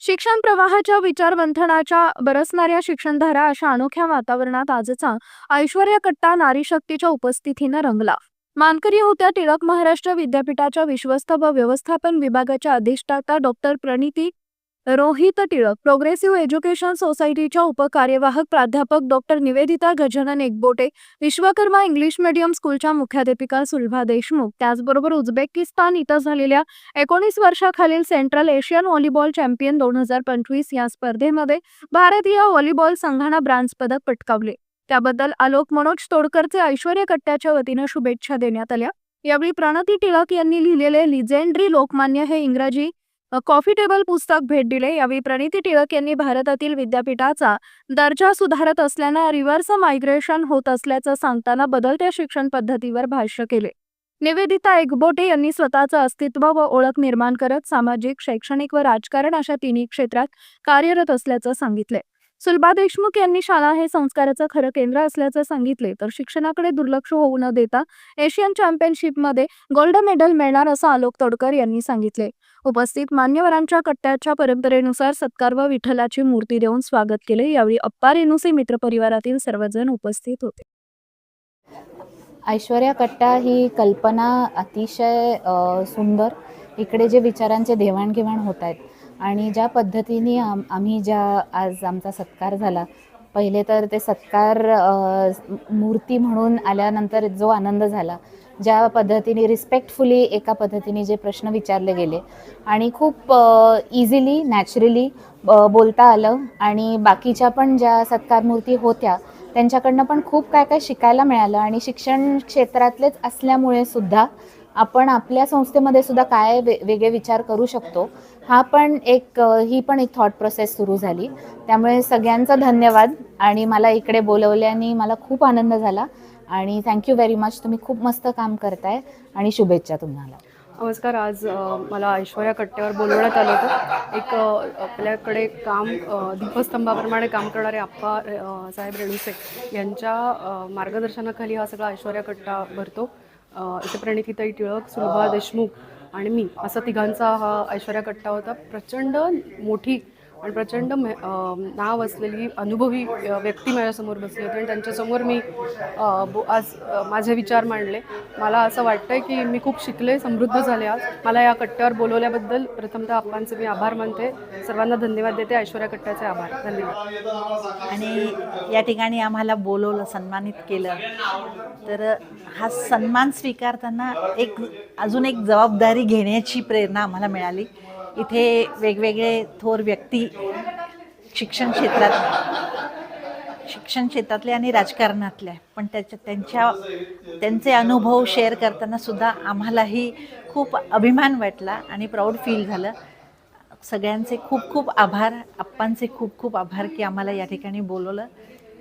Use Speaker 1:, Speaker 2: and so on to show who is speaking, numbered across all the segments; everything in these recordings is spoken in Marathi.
Speaker 1: शिक्षण प्रवाहाच्या विचारमंथनाच्या बरसणाऱ्या शिक्षणधारा अशा अनोख्या वातावरणात आजचा ऐश्वर्या कट्टा नारी शक्तीच्या उपस्थितीनं रंगला. मानकरी होत्या टिळक महाराष्ट्र विद्यापीठाच्या विश्वस्त व व्यवस्थापन विभागाच्या अधिष्ठाता doctor Praniti Rohit Tilak progressive education सोसायटीच्या उपकार्यवाहक प्राध्यापक doctor Nivedita Gajanan Ekbote Vishwakarma English medium स्कूलच्या मुख्याध्यापिका सुलभा देशमुख त्याचबरोबर उझबेकिस्तान इथं झालेल्या एकोणीस वर्षाखालील सेंट्रल एशियन व्हॉलीबॉल चॅम्पियन दोन हजार पंचवीस या स्पर्धेमध्ये भारतीय व्हॉलीबॉल संघानं ब्रांज पदक पटकावले. त्याबद्दल आलोक मनोज तोडकरचे ऐश्वर्य कट्ट्याच्या वतीनं शुभेच्छा देण्यात आल्या. यावेळी प्रणती टिळक यांनी लिहिलेले लिजेंड्री लोकमान्य हे इंग्रजी कॉफी टेबल पुस्तक भेट दिले. यावेळी प्रणिती टिळक यांनी भारतातील विद्यापीठाचा दर्जा सुधारत असल्यानं रिव्हर्स मायग्रेशन होत असल्याचं सांगताना बदलत्या शिक्षण पद्धतीवर भाष्य केले. निवेदिता एकबोटे यांनी स्वतःचं अस्तित्व व ओळख निर्माण करत सामाजिक शैक्षणिक व राजकारण अशा तिन्ही क्षेत्रात कार्यरत असल्याचं सांगितले. सुलभा देशमुख यांनी शाळा हे संस्काराचं खरं केंद्र असल्याचं सांगितले. तर शिक्षणाकडे दुर्लक्ष होऊ न देता एशियन चॅम्पियनशिपमध्ये गोल्ड मेडल मिळणार असं आलोक तोडकर यांनी सांगितले. उपस्थित मान्यवरांच्या कट्ट्याच्या परंपरेनुसार सत्कार व विठ्ठलाची मूर्ती देऊन स्वागत केले. यावेळी अप्पा रेणुसे मित्र परिवारातील सर्वजण उपस्थित होते.
Speaker 2: ऐश्वर्या कट्टा ही कल्पना अतिशय सुंदर इकडे जे विचारांचे देवाणघेवाण होत आहेत आणि ज्या पद्धतीने आम आम्ही ज्या आज आमचा सत्कार झाला पहिले तर ते सत्कार मूर्ती म्हणून आल्यानंतर जो आनंद झाला ज्या पद्धतीने रिस्पेक्टफुली एका पद्धतीने जे प्रश्न विचारले गेले आणि खूप इझिली नॅचरली बोलता आलं आणि बाकीच्या पण ज्या सत्कार मूर्ती होत्या त्यांच्याकडनं पण खूप काय काय शिकायला मिळालं आणि शिक्षण क्षेत्रातलेच असल्यामुळे सुद्धा आपण आपल्या संस्थेमध्ये सुद्धा काय वे वेगळे विचार करू शकतो हा पण एक ही पण एक थॉट प्रोसेस सुरू झाली. त्यामुळे सगळ्यांचा धन्यवाद आणि मला इकडे बोलवल्याने मला खूप आनंद झाला. आणि थँक्यू व्हेरी मच तुम्ही खूप मस्त काम करताय आणि शुभेच्छा तुम्हाला.
Speaker 3: नमस्कार. आज मला ऐश्वर्या कट्ट्यावर बोलवण्यात आलं होतं. एक आपल्याकडे काम दीपस्तंभाप्रमाणे काम करणारे आप्पा साहेब रेणुसे यांच्या मार्गदर्शनाखाली हा सगळा ऐश्वर्या कट्टा भरतो. इथे प्रणितीताई टिळक सुलभा देशमुख आणि मी असा तिघांचा हा ऐश्वर्या कट्टा होता. प्रचंड मोठी आणि प्रचंड मे- नाव असलेली अनुभवी व्यक्ती माझ्यासमोर बसली होती आणि त्यांच्यासमोर मी बो- आज माझे विचार मांडले. मला असं वाटतंय की मी खूप शिकले समृद्ध झाले आज. मला या कट्ट्यावर बोलवल्याबद्दल प्रथमतः आप्पांचे मी आभार मानते. सर्वांना धन्यवाद देते. ऐश्वर्या कट्ट्याचे आभार. धन्यवाद.
Speaker 4: आणि या ठिकाणी आम्हाला बोलवलं सन्मानित केलं. तर हा सन्मान स्वीकारताना एक अजून एक जबाबदारी घेण्याची प्रेरणा आम्हाला मिळाली. इथे वेगवेगळे थोर व्यक्ती शिक्षण क्षेत्रात शिक्षण क्षेत्रातले आणि राजकारणातले. पण त्याच्या त्यांच्या त्यांचे अनुभव शेअर करताना सुद्धा आम्हालाही खूप अभिमान वाटला आणि प्राऊड फील झालं. सगळ्यांचे खूप खूप आभार. आप्पांचे खूप खूप आभार की आम्हाला या ठिकाणी बोलवलं.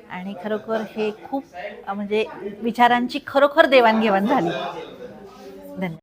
Speaker 4: आणि खरोखर हे खूप म्हणजे विचारांची खरोखर देवाणघेवाण झाली. धन्यवाद.